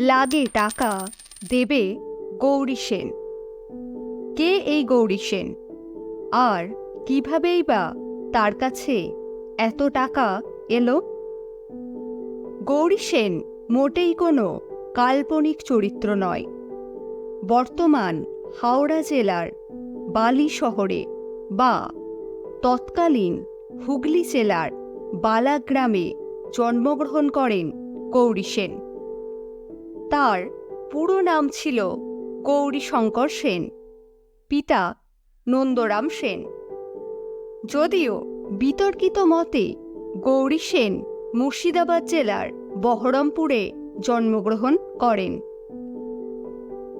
লাগে টাকা দেবে গৌরী সেন। কে এই গৌরী সেন? আর কিভাবেই বা তার কাছে এত টাকা এলো? গৌরী সেন মোটেই কোনো কাল্পনিক চরিত্র নয়। বর্তমান হাওড়া জেলার বালি শহরে বা তৎকালীন হুগলি জেলার বালাগ্রামে জন্মগ্রহণ করেন গৌরী সেন। তার পুরো নাম ছিল গৌরী শঙ্কর সেন, পিতা নন্দরাম সেন। যদিও বিতর্কিত মতে গৌরী সেন মুর্শিদাবাদ জেলার বহরমপুরে জন্মগ্রহণ করেন।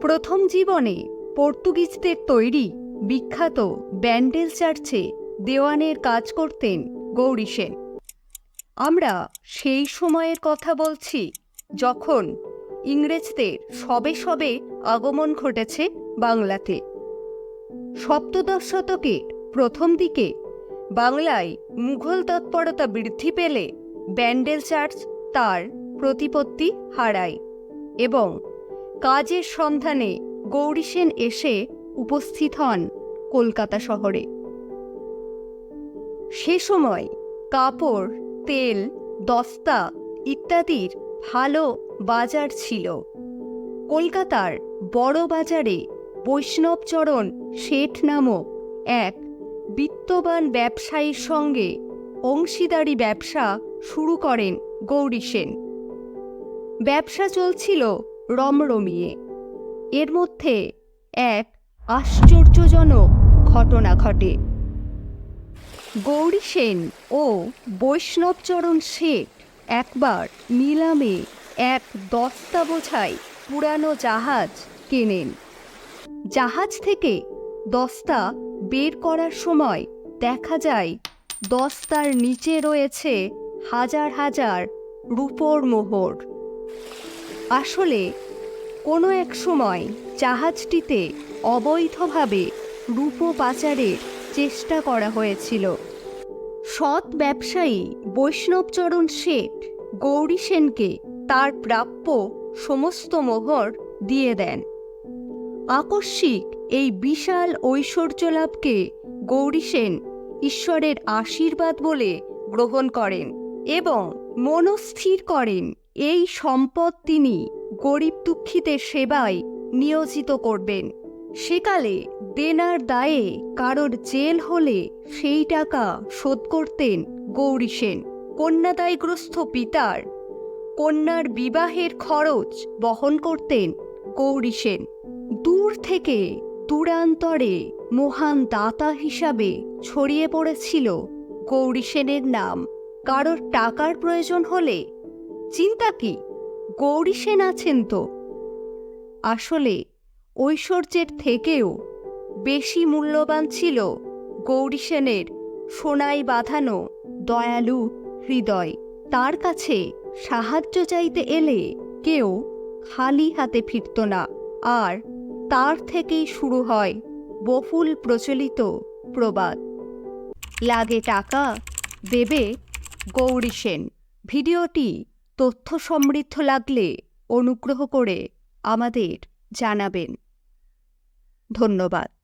প্রথম জীবনে পর্তুগিজদের তৈরি বিখ্যাত ব্যান্ডেল চার্চে দেওয়ানের কাজ করতেন গৌরী সেন। আমরা সেই সময়ের কথা বলছি যখন ইংরেজদের সবে সবে আগমন ঘটেছে বাংলাতে। সপ্তদশ শতকের প্রথম দিকে বাংলায় মুঘল তৎপরতা বৃদ্ধি পেলে ব্যান্ডেল চার্চ তার প্রতিপত্তি হারায় এবং কাজের সন্ধানে গৌরী সেন এসে উপস্থিত হন কলকাতা শহরে। সে সময় কাপড়, তেল, দস্তা ইত্যাদির ভালো বাজার ছিল। কলকাতার বড় বাজারে বৈষ্ণবচরণ শেঠ নামক এক বিত্তবান ব্যবসায়ীর সঙ্গে অংশীদারি ব্যবসা শুরু করেন গৌরী সেন। ব্যবসা চলছিল রমরমিয়ে। এর মধ্যে এক আশ্চর্যজনক ঘটনা ঘটে। গৌরী সেন ও বৈষ্ণবচরণ শেঠ একবার নিলামে এক দস্তা বোঝাই পুরানো জাহাজ কেনেন। জাহাজ থেকে দস্তা বের করার সময় দেখা যায় দস্তার নিচে রয়েছে হাজার হাজার রূপোর মোহর। আসলে কোনো এক সময় জাহাজটিতে অবৈধভাবে রূপো পাচারের চেষ্টা করা হয়েছিল। সৎ ব্যবসায়ী বৈষ্ণবচরণ শেঠ গৌরী সেনকে তার প্রাপ্য সমস্ত মোহর দিয়ে দেন। আকস্মিক এই বিশাল ঐশ্বর্য লাভকে গৌরী সেন ঈশ্বরের আশীর্বাদ বলে গ্রহণ করেন এবং মনস্থির করেন। এই সম্পদ তিনি গরিব দুঃখীদের সেবায় নিয়োজিত করবেন। সেকালে দেনার দায়ে কারোর জেল হলে সেই টাকা শোধ করতেন গৌরী সেন, কন্যাদায়গ্রস্ত পিতার। কন্যার বিবাহের খরচ বহন করতেন গৌরী সেন। দূর থেকে দূরান্তরে মহান দাতা হিসাবে ছড়িয়ে পড়েছিল গৌরী সেনের নাম। কারোর টাকার প্রয়োজন হলে চিন্তা কি? গৌরী সেন আছেন তো? আসলে ঐশ্বর্যের থেকেও বেশি মূল্যবান ছিল গৌরী সেনের বাঁধানো দয়ালু হৃদয়। তার কাছে সাহায্য চাইতে এলে কেউ খালি হাতে ফিরত না। আর তার থেকেই শুরু হয় বহুল প্রচলিত প্রবাদ। লাগে টাকা, দেবে গৌরী সেন। ভিডিওটি তথ্য সমৃদ্ধ লাগলে অনুগ্রহ করে আমাদের জানাবেন। ধন্যবাদ।